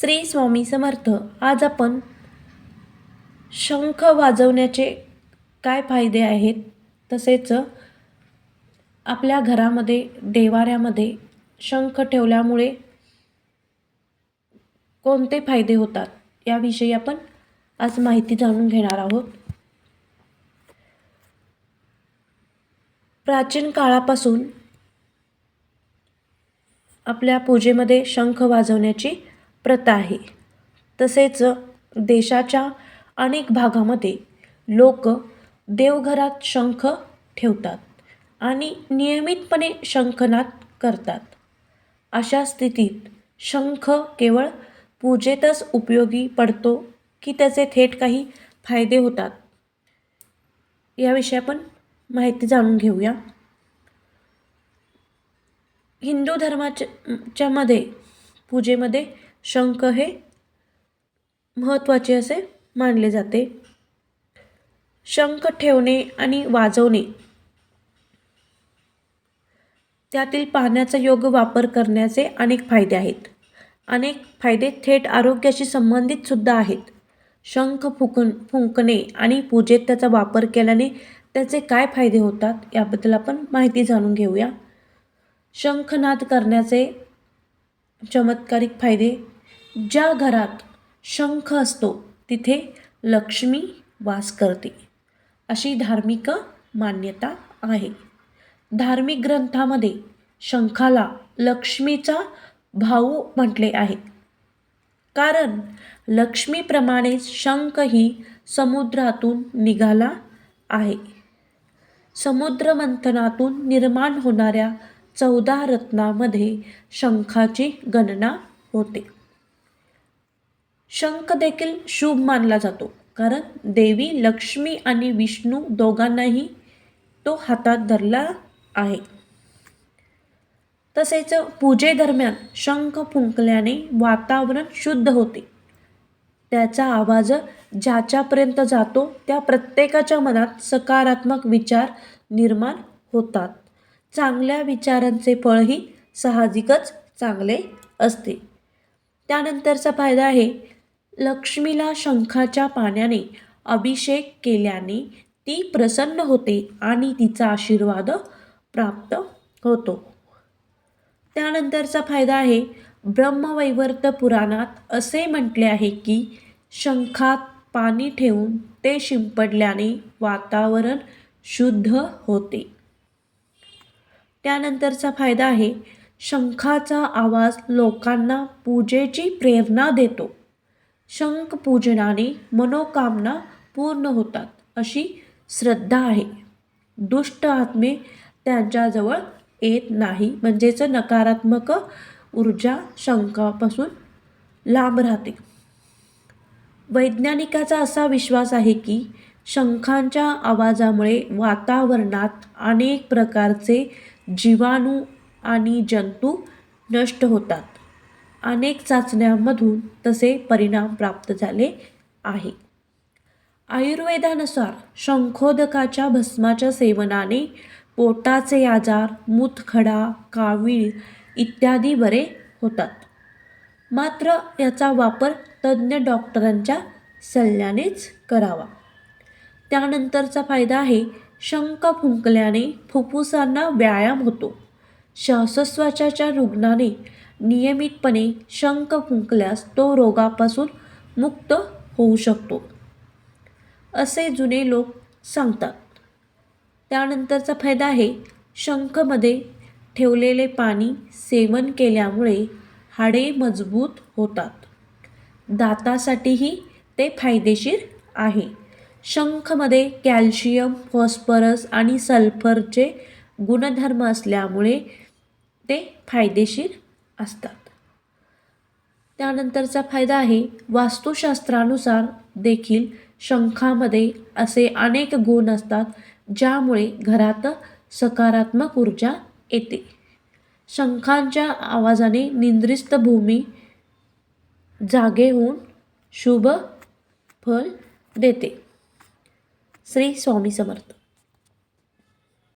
श्री स्वामी समर्थ आज आपण शंख वाजवण्याचे काय फायदे आहेत? तसेच आपल्या घरामध्ये देवाऱ्यामध्ये शंख ठेवल्यामुळे कोणते फायदे होतात? याविषयी आपण आज माहिती जाणून घेणार आहोत. प्राचीन काळापासून आपल्या पूजेमध्ये शंख वाजवण्याची प्रथा आहे. तसेच देशाच्या अनेक भागामध्ये लोक देवघरात शंख ठेवतात आणि नियमितपणे शंखनाद करतात. अशा स्थितीत शंख केवळ पूजेतच उपयोगी पडतो की त्याचे थेट काही फायदे होतात? याविषयी आपण माहिती जाणून घेऊया. हिंदू धर्माच्या मध्ये पूजेमध्ये शंख हे महत्त्वाचे असे मानले जाते. शंख ठेवणे आणि वाजवणे. त्यातील पाण्याचा योग्य वापर करण्याचे अनेक फायदे आहेत. अनेक फायदे थेट आरोग्याशी संबंधित सुद्धा आहेत. शंख फुकण फुंकणे आणि पूजेत त्याचा वापर केल्याने त्याचे काय फायदे होतात याबद्दल आपण माहिती जाणून घेऊया. शंखनाद करण्याचे चमत्कारिक फायदे. ज्या घरात शंख असतो तिथे लक्ष्मी वास करते. अशी धार्मिक मान्यता आहे. धार्मिक ग्रंथामध्ये शंखाला लक्ष्मीचा भाऊ म्हटले आहे. कारण लक्ष्मीप्रमाणेच शंख ही समुद्रातून निघाला आहे. समुद्रमंथनातून निर्माण होणाऱ्या चौदा रत्नामध्ये शंखाची गणना होते. शंख देखील शुभ मानला जातो. कारण देवी लक्ष्मी आणि विष्णू दोघांनाही तो हातात धरला आहे. तसेच पूजेदरम्यान शंख फुंकल्याने वातावरण शुद्ध होते. त्याचा आवाज ज्याच्यापर्यंत जातो त्या प्रत्येकाच्या मनात सकारात्मक विचार निर्माण होतात. चांगल्या विचारांचे फळही साहजिकच चांगले असते. त्यानंतरचा फायदा आहे लक्ष्मीला शंखाच्या पाण्याने अभिषेक केल्याने ती प्रसन्न होते आणि तिचा आशीर्वाद प्राप्त होतो. त्यानंतरचा फायदा आहे ब्रह्मवैवर्त पुराणात असे म्हटले आहे की शंखात पाणी ठेवून ते शिंपडल्याने वातावरण शुद्ध होते. त्यानंतरचा फायदा आहे. शंखाचा आवाज लोकांना पूजेची प्रेरणा देतो. शंख पूजनाने मनोकामना पूर्ण होतात अशी श्रद्धा आहे. दुष्ट आत्मे त्यांच्याजवळ येत नाही म्हणजेच नकारात्मक ऊर्जा शंखापासून लांब राहते. वैज्ञानिकाचा असा विश्वास आहे की शंखांच्या आवाजामुळे वातावरणात अनेक प्रकारचे जीवाणू आणि जंतू नष्ट होतात. अनेक चाचण्यांमधून तसे परिणाम प्राप्त झाले आहे. आयुर्वेदानुसार शंखोदकाच्या भस्माच्या सेवनाने पोटाचे आजार मूतखडा कावीळ इत्यादी बरे होतात. मात्र याचा वापर तज्ज्ञ डॉक्टरांच्या सल्ल्यानेच करावा. त्यानंतरचा फायदा आहे शंख फुंकल्याने फुफ्फुसांना व्यायाम होतो. श्वासोच्छवासाच्या रुग्णाने नियमितपणे शंख फुंकल्यास तो रोगापासून मुक्त होऊ शकतो. असे जुने लोक सांगतात. त्यानंतरचा फायदा आहे शंखमध्ये ठेवलेले पाणी सेवन केल्यामुळे हाडे मजबूत होतात. दातासाठीही ते फायदेशीर आहे. शंखमध्ये कॅल्शियम फॉस्फरस आणि सल्फरचे गुणधर्म असल्यामुळे ते फायदेशीर असतात. त्यानंतरचा फायदा आहे वास्तुशास्त्रानुसार देखील शंखामध्ये असे अनेक गुण असतात ज्यामुळे घरात सकारात्मक ऊर्जा येते. शंखांच्या आवाजाने निंद्रिस्त भूमी जागे होऊन शुभ फल देते. श्री स्वामी समर्थ.